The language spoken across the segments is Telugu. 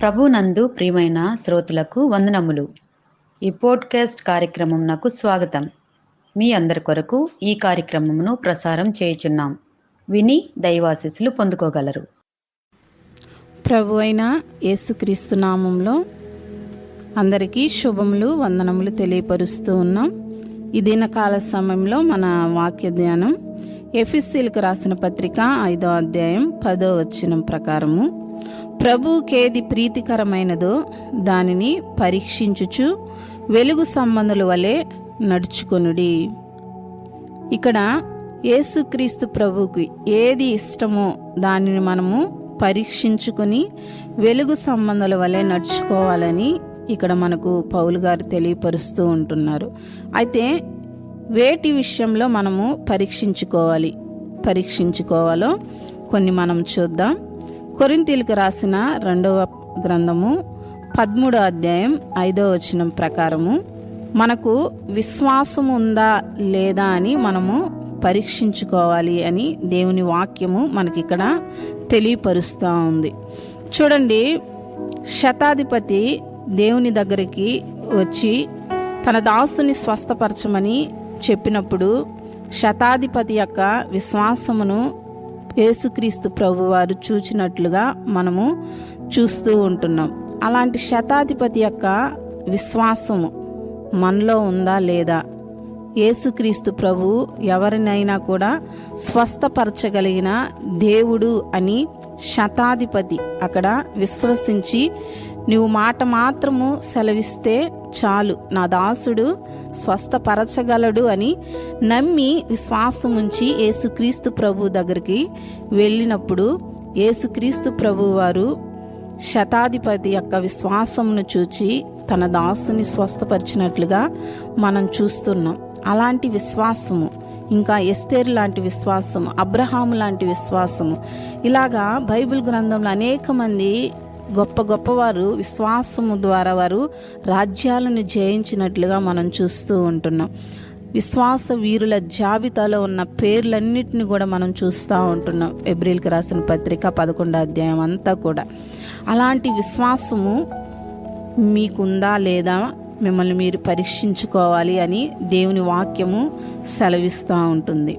ప్రభునందు ప్రియమైన శ్రోతలకు వందనములు. ఈ పోడ్కాస్ట్ కార్యక్రమం నాకు స్వాగతం. మీ అందరి కొరకు ఈ కార్యక్రమమును ప్రసారం చేయుచున్నాం. విని దైవాశీస్సులు పొందుకోగలరు. ప్రభు అయిన యేసుక్రీస్తు నామంలో అందరికీ శుభములు వందనములు తెలియపరుస్తూ ఉన్నాం. ఈ దినకాల సమయంలో మన వాక్య ధ్యానం ఎఫిస్సీలకు రాసిన పత్రిక ఐదో అధ్యాయం పదో వచనం ప్రకారము. ప్రభుకేది ప్రీతికరమైనదో దానిని పరీక్షించుచు వెలుగు సంబంధుల వలె నడుచుకొనుడి. ఇక్కడ యేసుక్రీస్తు ప్రభుకి ఏది ఇష్టమో దానిని మనము పరీక్షించుకొని వెలుగు సంబంధాల వలె నడుచుకోవాలని ఇక్కడ మనకు పౌలు గారు తెలియపరుస్తూ ఉంటున్నారు. అయితే వేటి విషయంలో మనము పరీక్షించుకోవాలి? పరీక్షించుకోవాలో? కొన్ని మనం చూద్దాం. కొరింతీలకు రాసిన రెండవ గ్రంథము పదమూడో అధ్యాయం ఐదో వచనం ప్రకారము మనకు విశ్వాసం ఉందా లేదా అని మనము పరీక్షించుకోవాలి అని దేవుని వాక్యము మనకి ఇక్కడ తెలియపరుస్తూ ఉంది. చూడండి శతాధిపతి దేవుని దగ్గరికి వచ్చి తన దాసుని స్వస్థపరచమని చెప్పినప్పుడు శతాధిపతి యొక్క విశ్వాసమును యేసుక్రీస్తు ప్రభువారు చూచినట్లుగా మనము చూస్తూ ఉంటున్నాం. అలాంటి శతాధిపతి యొక్క విశ్వాసము మనలో ఉందా లేదా? యేసుక్రీస్తు ప్రభు ఎవరినైనా కూడా స్వస్థపరచగలిగిన దేవుడు అని శతాధిపతి అక్కడ విశ్వసించి నువ్వు మాట మాత్రము సెలవిస్తే చాలు. నా దాసుడు స్వస్థపరచగలడు అని నమ్మి విశ్వాసం ఉంచి యేసుక్రీస్తు ప్రభు దగ్గరికి వెళ్ళినప్పుడు యేసుక్రీస్తు ప్రభు వారు శతాధిపతి యొక్క విశ్వాసమును చూచి తన దాసుని స్వస్థపరిచినట్లుగా మనం చూస్తున్నాం. అలాంటి విశ్వాసము ఇంకా ఎస్తేరు లాంటి విశ్వాసము అబ్రహాము లాంటి విశ్వాసము ఇలాగా బైబిల్ గ్రంథంలో అనేక మంది గొప్ప గొప్పవారు విశ్వాసము ద్వారా వారు రాజ్యాలను జయించినట్లుగా మనం చూస్తూ ఉంటున్నాం. విశ్వాస వీరుల జాబితాలో ఉన్న పేర్లన్నిటిని కూడా మనం చూస్తూ ఉంటున్నాం. ఎబ్రిల్కి రాసిన పత్రిక పదకొండో అధ్యాయం అంతా కూడా. అలాంటి విశ్వాసము మీకుందా లేదా మిమ్మల్ని మీరు పరీక్షించుకోవాలి అని దేవుని వాక్యము సెలవిస్తూ ఉంటుంది.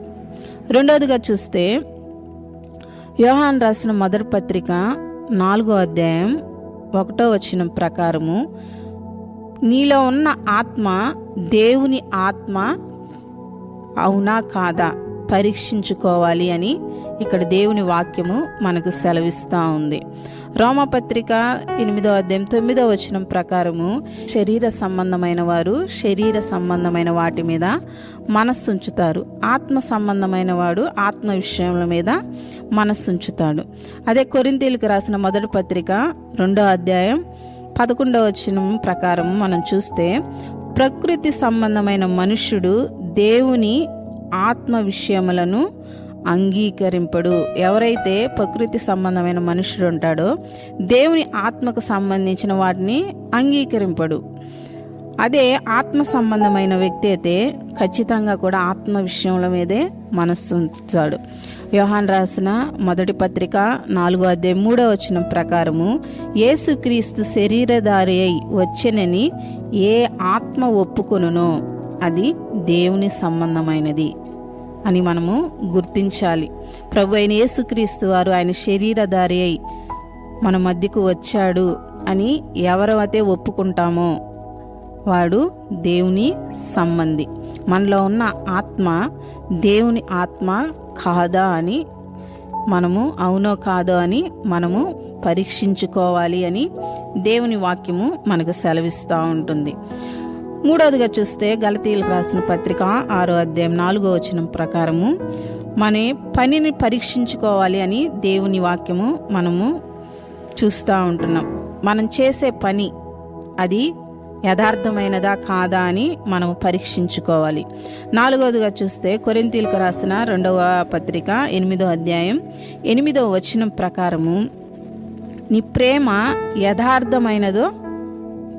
రెండవదిగా చూస్తే యోహాన్ రాసిన మొదటి పత్రిక నాలుగో అధ్యాయం ఒకటో వచ్చిన ప్రకారము నీలో ఉన్న ఆత్మ దేవుని ఆత్మ అవునా కాదా పరీక్షించుకోవాలి అని ఇక్కడ దేవుని వాక్యము మనకు సెలవిస్తూ ఉంది. రోమపత్రిక ఎనిమిదో అధ్యాయం తొమ్మిదో వచనం ప్రకారము శరీర సంబంధమైన వారు శరీర సంబంధమైన వాటి మీద మనస్సుంచుతారు. ఆత్మ సంబంధమైన వాడు ఆత్మ విషయముల మీద మనస్సుంచుతాడు. అదే కొరింతీలకు రాసిన మొదటి పత్రిక రెండో అధ్యాయం పదకొండవ వచనం ప్రకారం మనం చూస్తే ప్రకృతి సంబంధమైన మనుష్యుడు దేవుని ఆత్మ విషయములను అంగీకరింపడు. ఎవరైతే ప్రకృతి సంబంధమైన మనుషుడు ఉంటాడో దేవుని ఆత్మకు సంబంధించిన వాటిని అంగీకరింపడు. అదే ఆత్మ సంబంధమైన వ్యక్తి అయితే ఖచ్చితంగా కూడా ఆత్మ విషయముల మీదే మనస్సు ఉంచాడు యోహాన్ రాసిన మొదటి పత్రిక నాలుగో అధ్యాయం మూడో వచ్చిన ప్రకారము యేసుక్రీస్తు శరీరధారి అయి వచ్చెనని ఏ ఆత్మ ఒప్పుకొనునో అది దేవుని సంబంధమైనది. అని మనము గుర్తించాలి. ప్రభు అయిన యేసుక్రీస్తు వారు ఆయన శరీరధారి అయి మన మధ్యకు వచ్చాడు అని ఎవరైతే ఒప్పుకుంటామో వాడు దేవుని సంబంధి. మనలో ఉన్న ఆత్మ దేవుని ఆత్మ కాదా అని మనము అవునో కాదో అని మనము పరీక్షించుకోవాలి అని దేవుని వాక్యము మనకు సెలవిస్తూ ఉంటుంది. మూడవదిగా చూస్తే గలతీలకు రాసిన పత్రిక ఆరో అధ్యాయం నాలుగో వచనం ప్రకారము మన పనిని పరీక్షించుకోవాలి అని దేవుని వాక్యము మనము చూస్తూ ఉంటున్నాం. మనం చేసే పని అది యథార్థమైనదా కాదా అని మనం పరీక్షించుకోవాలి. నాలుగవదిగా చూస్తే కొరింతీలకు రాసిన రెండవ పత్రిక ఎనిమిదో అధ్యాయం ఎనిమిదో వచనం ప్రకారము నీ ప్రేమ యథార్థమైనదో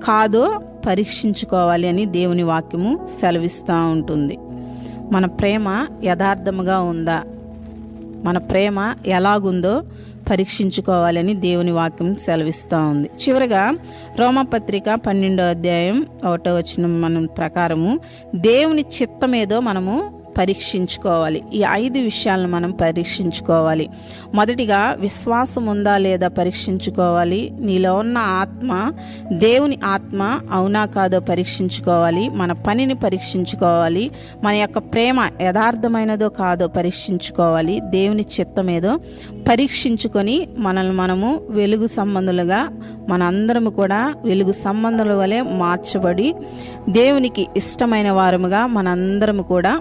కాదో పరీక్షించుకోవాలి అని దేవుని వాక్యము సెలవిస్తూ ఉంటుంది. మన ప్రేమ యథార్థముగా ఉందా? మన ప్రేమ ఎలాగుందో పరీక్షించుకోవాలని దేవుని వాక్యం సెలవిస్తూ ఉంది. చివరగా రోమపత్రిక పన్నెండో అధ్యాయం ఒకటో వచ్చిన మనం ప్రకారము దేవుని చిత్తమేదో మనము పరీక్షించుకోవాలి. ఈ ఐదు విషయాలను మనం పరీక్షించుకోవాలి. మొదటిగా విశ్వాసం ఉందా లేదా పరీక్షించుకోవాలి. నీలో ఉన్న ఆత్మ దేవుని ఆత్మ అవునా కాదో పరీక్షించుకోవాలి. మన పనిని పరీక్షించుకోవాలి. మన యొక్క ప్రేమ యథార్థమైనదో కాదో పరీక్షించుకోవాలి. దేవుని చిత్తమేదో పరీక్షించుకొని మనల్ని మనము వెలుగు సంబంధులుగా మనందరము కూడా వెలుగు సంబంధుల వలె మార్చబడి దేవునికి ఇష్టమైన వారముగా మనందరము కూడా